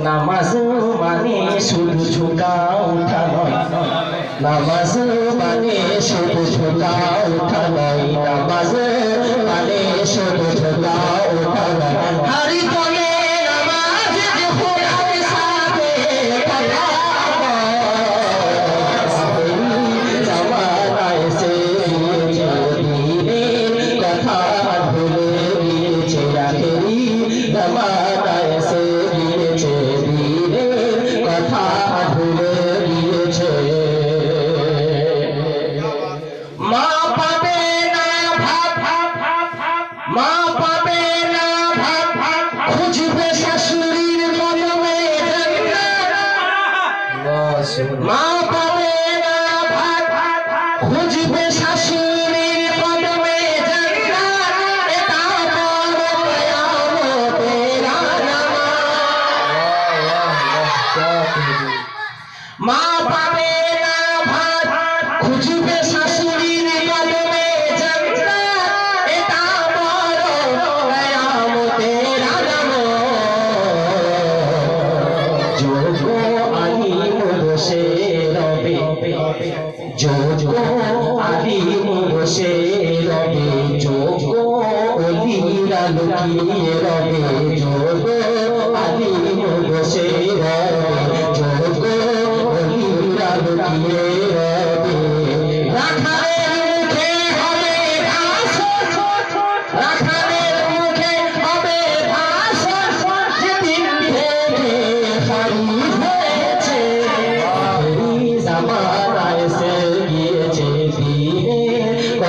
নামাজ মানে শুধু ছোটা উঠা নয়। নামাজ মানে শুধু ছোটা উঠা নয়। নামাজ মানে শুধু ঝুঁকা মা পাবে না ভাত খুঁজবে মা পাবে না ভাত, খুঁজবে শাশুড়ির কদমে জান্নাত এটা বড় কিয়ামতের আলামত যোগ আলিম বসে রবে। যোগ আলিম বসে রবে। যোগ অলিরা রবে। যোগ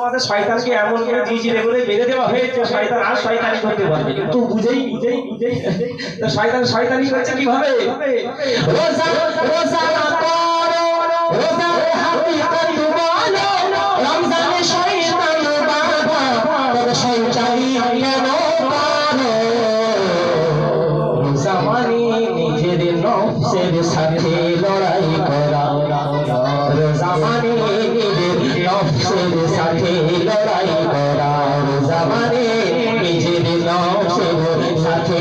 রমজান শয়তানকে এমন করে করে বেঁধে দেওয়া হয়েছে শয়তান আর শয়তানি করতে পারবে কিন্তু বুঝেই বুঝেই বুঝেই তো শয়তান শয়তানি করছে কীভাবে? মানে সাথে আমারে নিজের নকশে সাথে